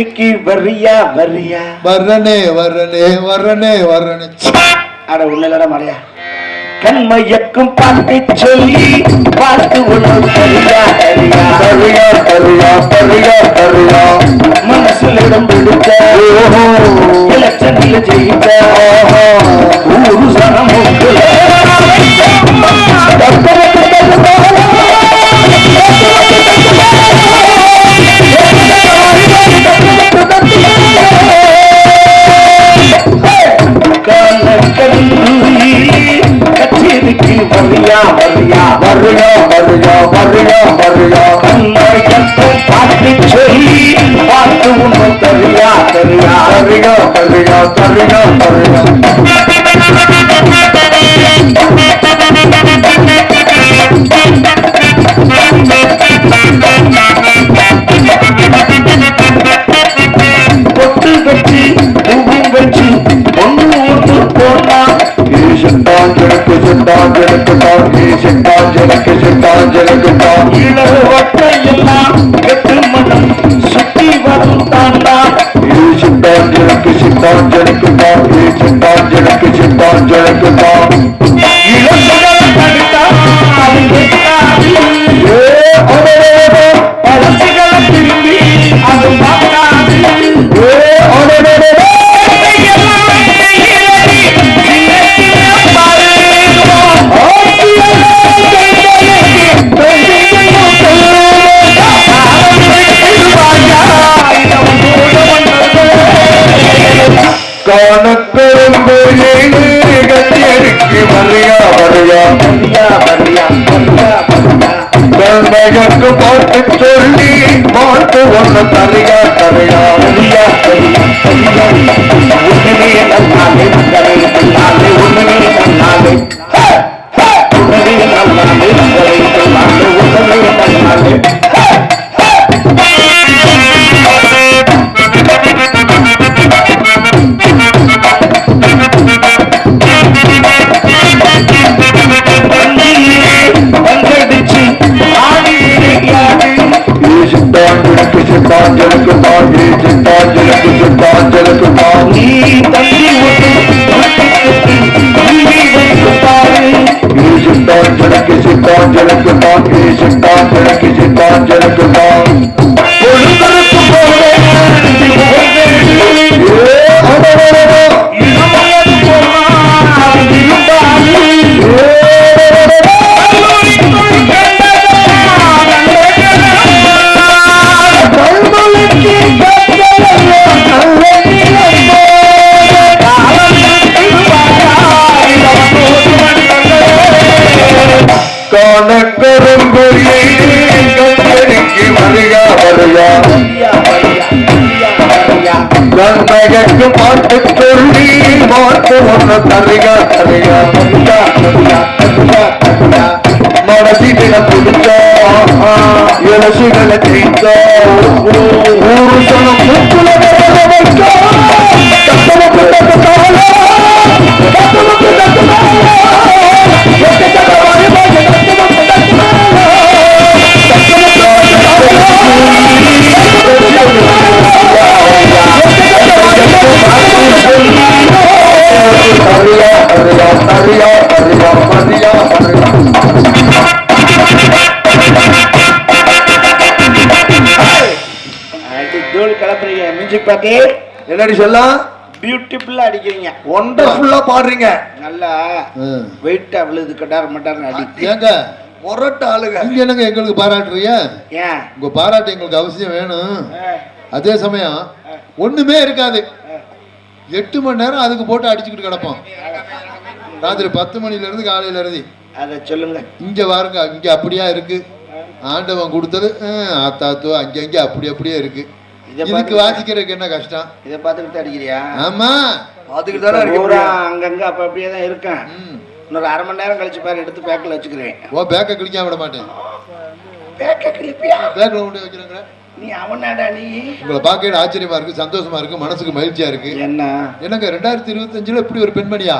கச்சேரிக்கு வரியா வரியா வர்றனே வர்றனே வர்றனே வர்றனே. அட உன்னலட மலையா? கண்மையக்கும் பாட்டை சொல்லி பார்த்து சரியா சரியா தரியா தரியா தரியா தரியா மனசுல இடம் பிடிச்ச எலக்ஷன்ல ஜெயிச்ச ஊரு சனம் கச்சேரிக்கு வரியா வரியா வர்றியா வர்றியா வர்றியா வர்றியா சொல்லி பார்த்து ஒன்று சரியா ஜனக்கு தான் ஈசன்தான் ஜனக்கு சிந்தான் தான் இளவு வட்டை எல்லாம் கெட்டு மனம் சுத்தி வரும் தாண்டா ஈசன்தான் ஜனக்கு சிந்தான் தான் ஈசன்தான் ஜனக்கு காணப்பெரும்பொழிலே கச்சேரிக்கு மரியா வரியா கண்மையக்கு பாட்டு சொல்லி பாட்டு ஒன்று தனியா தரியா தரியா பங்கடிச்சு ஜனக்கு சிந்தான் ஜனக்கு தான் சிந்தான் ஜனக்கு சிந்தான் ஜனக்கு தான் நீ தந்தி ஒன்று நீ வைத்து பாரு ஜனக்கு ஜனக்கு தான் காணக்கரும்பொழிலே கச்சேரிக்கு பாட்டு சொல்லி மாட்டு ஒன்று தருகா தருகா மனசில இலசுகளை ஊரு சனம் முக்குல வர மியூசிக் பாட்டு என்னடி சொல்லலாம் பியூட்டிஃபுல்லா அடிக்கிறீங்க. ஒண்டர்ஃபுல்லா பாடுறீங்க நல்லா வெயிட்டா விழுது கட்டார மட்டார்னு அடி. ஏங்க? முரட்ட ஆளுங்க. இங்க என்னங்க எங்களுக்கு பாராட்டுறீங்க? ஏன்? உங்க பாராட்டு எங்களுக்கு அவசியம் வேணும். அதே சமயம் ஒண்ணுமே இருக்காது. எட்டு மணி நேரம் அதுக்கு போட்டு அடிச்சுக்கிட்டு கிடப்போம். ராத்திரி பத்து மணில இருந்து காலையில இருந்து. அதை சொல்லுங்க. இங்க பாருங்க இங்க அப்படியா இருக்கு. ஆண்டவன் கொடுத்தது ஆத்தாத்தோ அங்க அங்க அப்படி அப்படியே இருக்கு. இதை இதுக்கு வாசிக்கிறதுக்கு என்ன கஷ்டம்? இதை பார்த்துக்கிட்டு அடிக்கிறியா? ஆமா. அதுக்கு தானே. அங்கங்க அப்ப அப்படியே தான் இருக்கேன். ம். இன்னொரு அரை மணி நேரம் கழிச்சு பாரு எடுத்து பேக்கில் வச்சுக்கிறேன். ஓ பேக்க கிழிக்காம விட மாட்டேன். பேக்க கிளிப்பியா பேக்கில் கொண்டு வைக்கிறாங்க நீ அவனாடா நீ. உங்களை பார்க்க ஆச்சரியமா இருக்கு சந்தோஷமா இருக்கு மனசுக்கு மகிழ்ச்சியா இருக்கு. என்ன? என்னங்க ரெண்டாயிரத்தி இருபத்தஞ்சுல இப்படி ஒரு பெண்மணியா?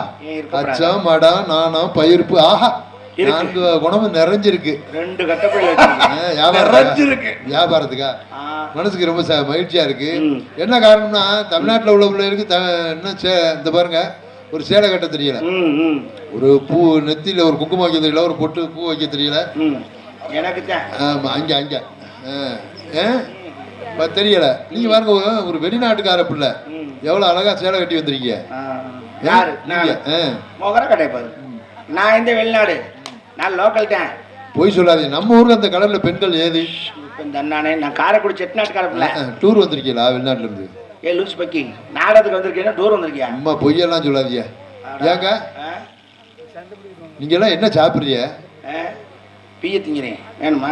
அச்சம் மடம் நாணம் பயிர்ப்பு ஆஹா. நான்கு குணமும் நிறைஞ்சிருக்கு. ரெண்டு நிறைஞ்சிருக்கு. வியாபாரத்துக்கா? மனசுக்கு ரொம்ப மகிழ்ச்சியா இருக்கு. என்ன காரணம்னா தமிழ்நாட்டுல உள்ள பிள்ளைகளுக்கு இன்னும் இந்த பாருங்க ஒரு சேலை கட்ட தெரியல. ஒரு பூ நெத்தியில ஒரு குங்குமம் வைக்க தெரியல ஒரு பொட்டு பூ வைக்க தெரியல. எனக்கு ஆமா அங்க அங்க. தெரியல. நீங்க பாருங்க ஒரு- வெளிநாட்டுக்கார பிள்ளை. எவ்வளவு அழகா சேலை கட்டி வந்திருக்கீங்க. யாரு? நான். முகர கிடைப்பாரு நான் இந்த வெளிநாடு? நான் லோக்கல் தான். பொய் சொல்லாதீங்க. நம்ம ஊர்ல அந்த கடல்ல பெண்கள் ஏது? அண்ணானே நான் காரைக்குடி செட்டிநாட்டுக்கார பிள்ளை. டூர் வந்திருக்கீங்களா வெளிநாட்டுல இருந்து ஏ லூஸ் பக்கி. நாடகத்துக்கு வந்திருக்கேன் டூர் வந்திருக்கியா? அம்மா பொய்யெல்லாம் சொல்லாதீங்க. ஏங்க? நீங்க எல்லாம் என்ன சாப்பிடுறீங்க? பீய திங்கிறேன். வேணுமா?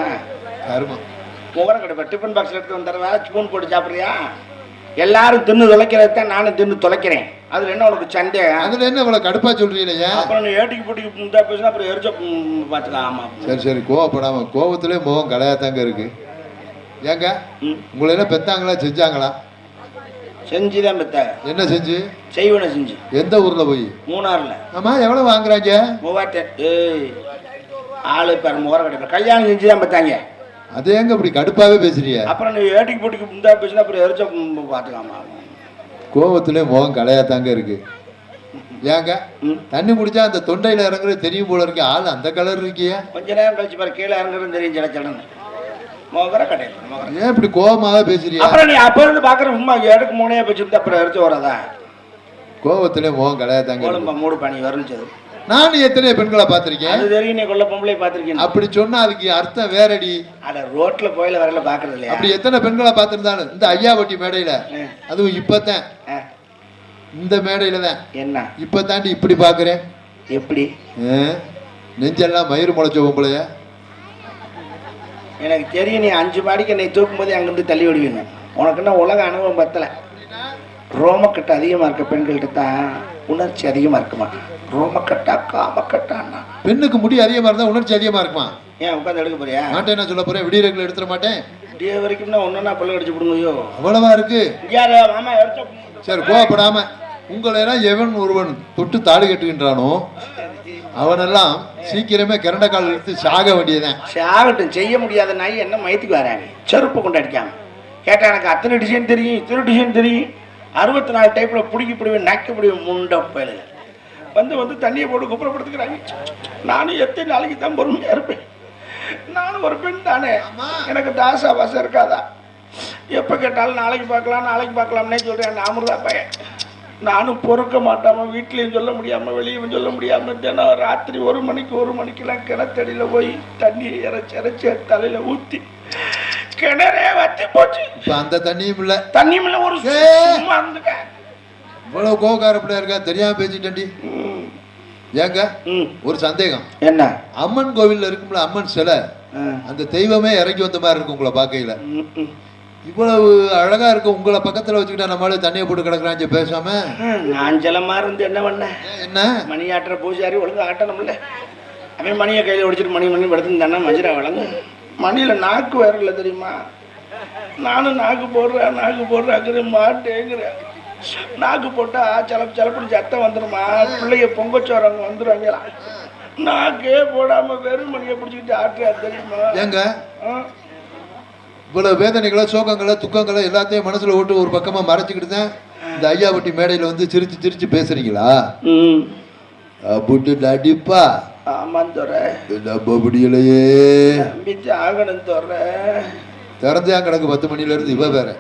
கருமம். முகரம் கிடைப்பா டிஃபன் பாக்ஸில் எடுத்து வந்துடுறவா ஸ்பூன் போட்டு சாப்பிட்றியா? எல்லாரும் தின்னு தொலைக்கிறது தான் நானும் தின்னு தொலைக்கிறேன். அதில் என்ன உனக்கு சந்தேகம் அதுல என்ன இவ்வளவு கடுப்பா சொல்றீங்களே ஏன் அப்புறம் நீ ஏட்டிக்கு போட்டிக்கு முந்தா பேசினா அப்புறம் எரிச்ச பார்த்துக்கலாம் ஆமாம் சரி சரி கோவப்படாம. கோவத்திலே முகம் கலையாத்தாங்க இருக்கு. ஏங்க உங்களை என்ன பெத்தாங்களா செஞ்சாங்களா? செஞ்சு தான் பெத்தாங்க. என்ன செஞ்சு? செய்வனை செஞ்சு. எந்த ஊர்ல போய்? மூணாறில். ஆமா எவ்வளவு வாங்குறாங்க? மூவாயிரத்து ஏய் ஆளு பேர் முகரம் கிடைப்பா கல்யாணம் செஞ்சு தான் பெத்தாங்க. அது ஏங்க இப்படி கடுப்பாவே பேசுறீங்க? அப்புறம் நீ ஏட்டிக்கு போட்டிக்கு முந்தா பேசினா அப்புறம் எரிச்ச பார்த்துக்கலாமா கோவத்திலே முகம் கலையாத்தாங்க இருக்கு. ஏங்க? தண்ணி குடிச்சா அந்த தொண்டையில இறங்குறது தெரியும் போல இருக்கு. ஆள் அந்த கலர் இருக்கியா? கொஞ்ச நேரம் கழிச்சு பாரு கீழே இறங்குறது தெரியும் சில சிலன்னு. முகர கிடையாது முகரம் ஏன் இப்படி கோவமாவே பேசுறியா அப்புறம் நீ அப்ப இருந்து பாக்குற சும்மா எடுக்கு மூணையா வச்சுட்டு அப்புறம் எடுத்து வராதா? கோவத்திலே முகம் இருக்கு. கோலம்பா மூடு பண்ணி வரலிச்சது நானும் எத்தனையோ பெண்களை பார்த்திருக்கேன். அது தெரியும் நீ கொல்ல பொம்பளை பார்த்துருக்கேன் அப்படி சொன்னா அதுக்கு அர்த்தம் வேறடி. அட ரோட்ல போயில வரல பாக்குறது இல்லையா? அப்படி எத்தனை பெண்களை பார்த்திருந்தாலும் இந்த ஐயாவட்டி மேடையில அதுவும் இப்பதான் இந்த மேடையில தான். என்ன? இப்ப தாண்டி இப்படி பாக்குறேன் எப்படி? நெஞ்செல்லாம் மயிறு முளைச்ச பொம்பளைய? எனக்கு தெரியும் நீ அஞ்சு மாடிக்கு என்னை தூக்கும் போது அங்கிருந்து தள்ளி விடுவீங்க உனக்கு என்ன உலக அனுபவம் பத்தல? ரோமக்கட்டு அதிகமா இருக்க பெண்கள்கிட்ட தான் உணர்ச்சி அதிகமா இருக்குமா? ரோமக்கட்டா காமக்கட்டான்னா பெண்ணுக்கு முடி அதிகமா இருந்தா உணர்ச்சி அதிகமா இருக்குமா? ஏன் உட்காந்து எடுக்க போறியா? மாட்டேன் என்ன சொல்ல போறேன் விடியறங்களை எடுத்துட மாட்டேன். டே வரைக்கும் ஒன்னா பல்ல அடிச்சு விடுங்கய்யோ அவ்வளவா இருக்கு. யாரு? மாமா சரி கோவப்படாம. உங்களை எல்லாம் எவன் ஒருவன் தொட்டு தாலி கட்டுகின்றானோ அவனெல்லாம் சீக்கிரமே கிரண்ட கால் எடுத்து சாக வேண்டியதான் சாகட்டும் செய்ய முடியாத நாய் என்ன மயத்துக்கு வராங்க. செருப்பு கொண்டு அடிக்காம. கேட்டா எனக்கு அத்தனை டிசைன் தெரியும் இத்தனை டிசைன் தெரியும். அறுபத்தி நாலு டைப்பில் பிடிக்கி பிடிவேன் நக்க பிடிவேன் முண்ட பயிலுங்க வந்து வந்து தண்ணியை போட்டு குப்புறப்படுத்துக்கிறாங்க. நானும் எத்தனை நாளைக்கு தான் பொறுமையாக இருப்பேன். நானும் ஒரு பெண் தானே. எனக்கு தாசா வாசம் இருக்காதா? எப்போ கேட்டாலும் நாளைக்கு பார்க்கலாம் நாளைக்கு பார்க்கலாம்னே சொல்கிறேன் அமிர்தா பையன். நானும் பொறுக்க மாட்டாம வீட்லேயும் சொல்ல முடியாம வெளியும் சொல்ல முடியாம தினம் ராத்திரி ஒரு மணிக்கு ஒரு மணிக்கெல்லாம் கிணத்தடியில் போய் தண்ணி இறைச்சி இறைச்சி தலையில ஊற்றி கிணறே வத்தி போச்சு. இப்ப அந்த தண்ணியும் இல்ல. தண்ணி மேல ஒரு. சும்மா இருந்துக்க. இவ்வளவு கோவக்கார பிள்ளையா இருக்கா? தெரியாம பேசிட்டேன்டி. ஏங்க. ஒரு சந்தேகம். என்ன? அம்மன் கோவில்ல இருக்கும்ல அம்மன் சிலை. அந்த தெய்வமே இறங்கி வந்த மாதிரி இருக்கு உங்களை பார்க்கையில. இவ்வளவு அழகா இருக்கு உங்களை பக்கத்துல வச்சுக்கிட்டா நம்மளால தண்ணியை போட்டு கிடக்குறாங்க பேசாம. நான் ஜலமா இருந்து என்ன பண்ண? என்ன? மணி ஆட்டுற பூஜாரி ஒழுங்கா ஆட்டணும்ல. அவன் மணியை கையில் ஒடிச்சிட்டு மணி மணி படுத்துருந்தானா மஜிரா வழங்கு மணியில் நாக்கு வேற இல்லை தெரியுமா? நானும் நாக்கு போடுறேன் நாக்கு போடுறாங்கிற மாட்டேங்கிறேன் நாக்கு போட்டா சிலப்பு சிலப்புன்னு சத்தம் வந்துடுமா பிள்ளைய பொங்கச்சோரங்க வந்துடுவாங்களா நாக்கே போடாம வெறும் மணியை பிடிச்சிக்கிட்டு ஆட்டுறா தெரியுமா? ஏங்க? ஆ? இவ்வளவு வேதனைகளை சோகங்களை துக்கங்களை எல்லாத்தையும் மனசுல ஓட்டு ஒரு பக்கமா மறைச்சிக்கிட்டு தான் இந்த ஐயாவட்டி மேடையில வந்து சிரிச்சு பேசுறீங்களா? ம். அப்படி நடிப்பா. ஆமாம் துறை நம்ப முடியலையே நம்பிச்சு ஆகணும் துறை. திறந்தா கிடக்கு பத்து மணில இருந்து இவ வேற.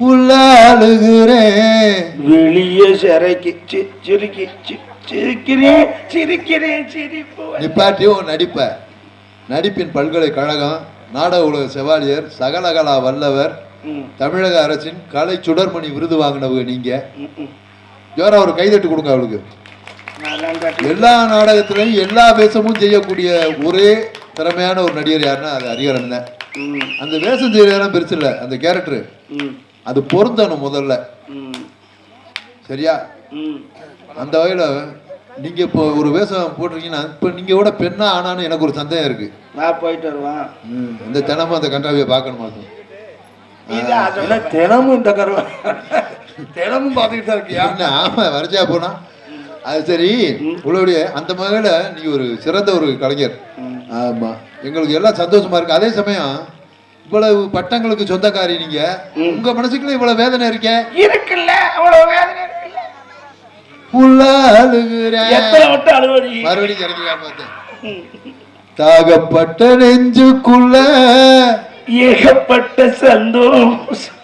உள்ளாளுகிறேன். வெளியே சிறைக்கு சிரிக்கி சிரிக்கிறேன் சிரிக்கிறேன் சிரிப்பு வந்து- நிப்பாட்டியும் நடிப்ப. நடிப்பின் பல்கலைக்கழகம் நாடக உலக செவாலியர் சகலகலா வல்லவர் தமிழக அரசின் கலை சுடர்மணி விருது வாங்கினவங்க நீங்க. ஜோரா ஒரு கைதட்டு கொடுங்க அவளுக்கு. எல்லா நாடகத்திலையும் எல்லா வேஷமும் செய்யக்கூடிய ஒரே திறமையான ஒரு நடிகர் யாருன்னா அது ஹரிஹரன் தான். ம், அந்த வேஷம் செய்யறதெல்லாம் பெருசு இல்லை. அந்த கேரக்டர் ம், அது பொருந்தணும் முதல்ல. ம், சரியா? ம். அந்த வகையில் நீங்க இப்போ ஒரு வேஷம் போட்டிருக்கீங்கன்னா இப்போ நீங்க விட பெண்ணா ஆனான்னு எனக்கு ஒரு சந்தேகம் இருக்கு. வா போயிட்டு வருவான் ம், இந்த தினமும் அந்த கண்டாவியை பார்க்கணுமா? தினமும் இந்த கருவா தினமும் பார்த்துக்கிட்டு இருக்கியா என்ன ஆமா வரிசையா போனா? அது சரி. உங்களுடைய அந்த மகள நீ ஒரு சிறந்த ஒரு கலைஞர். ஆமா. எங்களுக்கு எல்லாம் சந்தோஷமா இருக்கு. அதே சமயம் இவ்வளவு பட்டங்களுக்கு சொந்தக்காரி நீங்க. உங்க மனசுக்குள்ள இவ்வளவு வேதனை இருக்கே. இருக்குல்ல. அவ்வளவு வேதனை மறுபடியும் பார்த்தேன் தாகப்பட்ட நெஞ்சுக்குள்ள ஏகப்பட்ட சந்தோஷம்.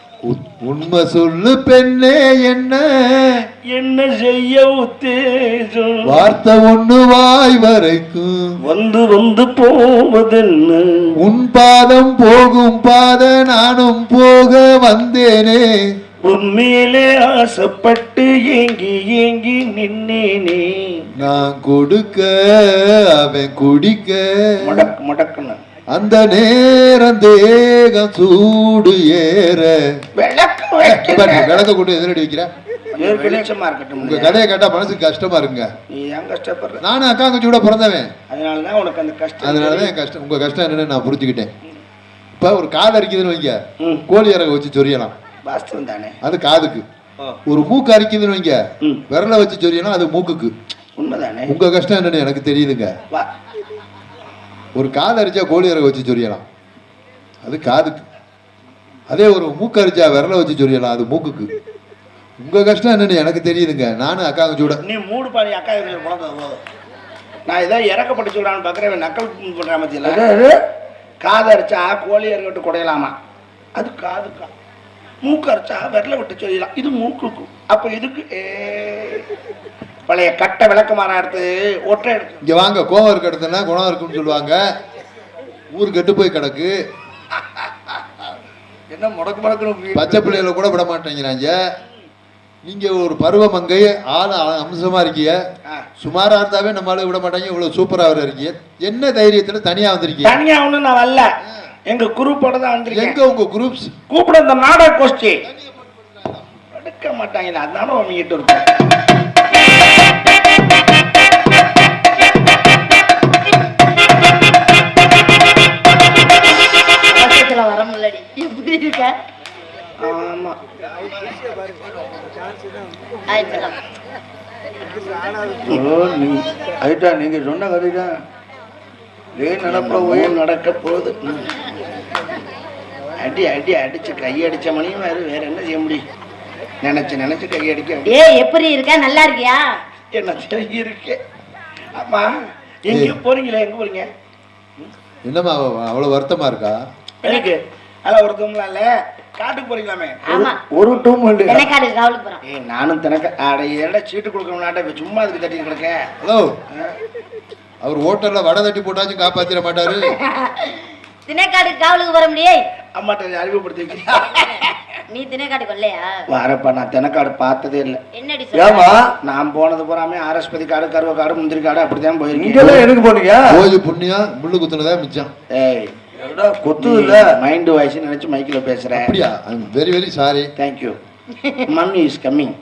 உண்மை சொல்லு பெண்ணே என்ன? என்ன செய்ய உத்தேசம்? வார்த்தை ஒண்ணு வாய் வரைக்கும். வந்து வந்து போவதென்ன? உன் பாதம் போகும் பாத நானும் போக வந்தேனே. உண்மையிலே ஆசைப்பட்டு ஏங்கி ஏங்கி நின்னேனே. நான் கொடுக்க அவன் குடிக்க. முடக்கு முடக்குன்னு அந்த நேரம் தேகம் சூடு ஏற. விளக்கு கொண்டு எதிரடி வைக்கிற? உங்க கதையை கேட்டா மனசுக்கு கஷ்டமா இருக்குங்க நானும் அக்கா கட்சி கூட பிறந்தவன். அதனாலதான் உனக்கு அந்த கஷ்டம் அதனாலதான் கஷ்டம். உங்க கஷ்டம் என்னன்னு நான் புரிஞ்சுக்கிட்டேன். இப்ப ஒரு காது அரிக்குதுன்னு வைங்க. கோழி இறக வச்சு சொரியலாம். அது காதுக்கு. ஒரு மூக்கு அரிக்குதுன்னு வைங்க. விரலை வச்சு சொரியலாம் அது மூக்குக்கு. உண்மைதானே? உங்க கஷ்டம் என்னன்னு எனக்கு தெரியுதுங்க. ஒரு காது அரிச்சா கோழி இறக வச்சு சொரியலாம். அது காதுக்கு. அதே ஒரு மூக்கு அரிச்சா விரலை வச்சு சொரியலாம் அது மூக்குக்கு. உங்க கஷ்டம் என்னன்னு எனக்கு தெரியுதுங்க. நானும் அக்கா கூட நீ மூடு பாடி அக்கா போதும் நான் ஏதோ இறக்கப்பட்டு சொல்றான்னு பார்க்குறேன் நக்கல் பண்ற மத்தியில் காது அரைச்சா கோழி இறக்கட்டு குடையலாமா? அது காதுக்கா. மூக்கு அரைச்சா விரல விட்டு சொல்லலாம் இது மூக்குக்கு. அப்போ இதுக்கு ஏ. பழைய கட்டை விளக்கமாற எடுத்து ஒற்றை எடுத்து. இங்க வாங்க கோவம் இருக்க இடத்துல குணம் இருக்குன்னு சொல்லுவாங்க. ஊர் கெட்டு போய் கிடக்கு. என்ன முடக்கு முடக்குன்னு பச்சை பிள்ளைகளை கூட விட மாட்டேங்கிறாங்க. நீங்க ஒரு பருவ மங்கை ஆள் அம்சமா இருக்கீங்க. ஆ. சுமாரா இருந்தாவே நம்மளால விட மாட்டாங்க. இவ்வளவு சூப்பரா வர இருக்கீங்க. என்ன தைரியத்துல தனியா வந்திருக்கீங்க? தனியா ஒன்றும் நான் வரல. எங்க குரூப்போட தான் வந்திருக்கேன். எங்க உங்க குரூப்ஸ் கூப்பிட இந்த நாடக கோஷ்டி எடுக்க மாட்டாங்களா அதனால உங்ககிட்ட இருக்கும் ஐட்டா நீங்க சொன்ன கதைதான். இதே நடப்புல போய் போய் நடக்க போகுது. அடி அடி அடிச்சு கை அடிச்ச மணியும் வேற வேற என்ன செய்ய முடியும்? நினைச்சு நினைச்சு கை அடிக்க ஏய் எப்படி இருக்க? நல்லா இருக்கியா? என்ன செய்ய இருக்கு. அம்மா எங்கேயோ போறீங்களே எங்க போறீங்க? என்னம்மா அவ- அவ்வளவு வருத்தமா இருக்கா? எனக்கு அதெல்லாம் ஒருத்தவங்களா இல்ல. காட்டுக்கு போறீங்களாமே? ஆமா. ஒரு டூம் இல்லையா தினைக்காடு காவலுக்கு போறான் ஏய் நானும் தினக்க அட ஏடா சீட்டு கொடுக்கணும்னாட்ட சும்மா அதுக்கு தட்டி கிடக்க? ஹலோ. அவர் ஹோட்டல்ல வடை தட்டி போட்டாச்சும் காப்பாத்திட மாட்டாரு. தினைக்காடு காவலுக்கு போற முடியே? அம்மாட்ட அறிமுகப்படுத்தி நீ தினைக்காடு கொல்லையா வரப்பா நான் தினக்காடு பார்த்ததே இல்லை. என்னடி ஏமா நான் போனது பூராமே ஆரஸ்பதி காடு கருவ காடு முந்திரி காடு அப்படித்தான் போயிருக்கேன். இங்கெல்லாம் எதுக்கு போனீங்க? போய் புண்ணியம் முள்ளு குத்துனதா மிச்சம். ஏய் என்னடா கொத்து இல்ல? மைண்டு வாய்ஸ் நினைச்சு மைக்கில் பேசுறேன். அப்படியா? Very very sorry thank you mummy is coming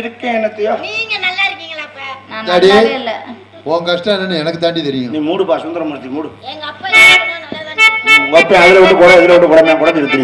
இருக்கேன் என்னத்தையோ. நீங்க நல்லா இருக்கீங்களா நான் டாடி. நல்லாவே இல்ல. உன் கஷ்டம் என்னன்னு எனக்கு தாண்டி தெரியும். நீ மூடுப்பா சுந்தரமூர்த்தி மூடு. எங்க அப்பா நல்லா தான் உங்க அப்பா அதுல விட்டு கூட இதுல விட்டு கூட நான் கூட நிறுத்தி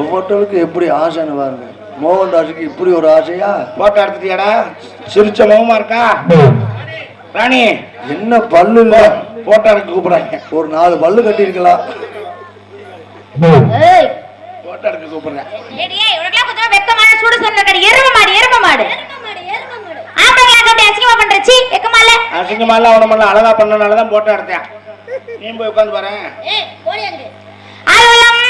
ஒவ்வொருத்தருக்கு எப்படி ஆசைன்னு பாருங்க. மோகன் தாஸுக்கு இப்படி ஒரு ஆசையா? போட்டோ எடுத்துட்டியாடா? சிரிச்ச முகமா இருக்கா? ராணி என்ன பல்லு இல்ல போட்டோ எடுக்க கூப்பிடுறாங்க. ஒரு நாலு பல்லு கட்டியிருக்கலாம். ஏய். போட்டோ எடுக்க கூப்பிடுறேன். வெக்கமான சூடு சொன்ன கடை எரும மாடு எரும மாடு. ஆம்பளைங்களா கட்டி அசிங்கமா பண்ற சீ வெக்கமா இல்ல அசிங்கமாலாம் அவனமெல்லாம் அழகா பண்ணனால தான் போட்டோ எடுத்தேன். நீ போய் உட்காந்து பாரு. ஏய் போடி அங்க. அலுலம்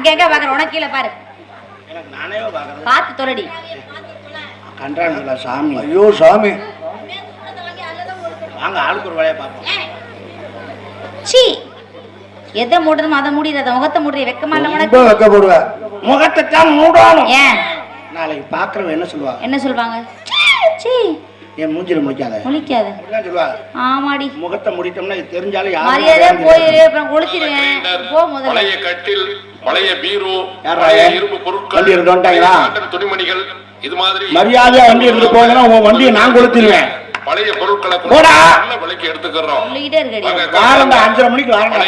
அங்க எங்க பாக்குற? உனக்கு கீழே பாரு. எனக்கு நானே பார்க்கறது பார்த்து தொலைடி. கன்றானுங்களா சாமி. ஐயோ சாமி. வாங்க ஆளுக்கு ஒரு வேலையை பார்ப்போம். சீ எதை மூடணுமோ அதை மூடிடாத முகத்தை மூடி வெக்கமா இல்ல உனக்கு? வைக்கப்படுவேன் முகத்தை தான் மூடணும். ஏன்? நாளைக்கு பார்க்கறவன் என்ன சொல்லுவாங்க? என்ன சொல்வாங்க சீ என் மூஞ்சில முடிக்காத முழிக்காத. சொல்லுவாங்க. ஆமாடி. முகத்தை முடித்தோம்னா இது தெரிஞ்சாலும் மரியாதையா போயிரு அப்புறம் கொளுத்திடுவேன் போ முதல்ல. கட்டில் பழைய பீரோ? இரும்பு பொருட்கள் எடுத்து துணிமணிகள் இது மாதிரி மரியாதையா வண்டி எடுத்துட்டு போங்கன்னா உன் வண்டியை நான் கொளுத்திடுவேன் பழைய பொருட்களை போடா. விலைக்கு எடுத்துக்கிறோம். அஞ்சரை மணிக்கு வரணும்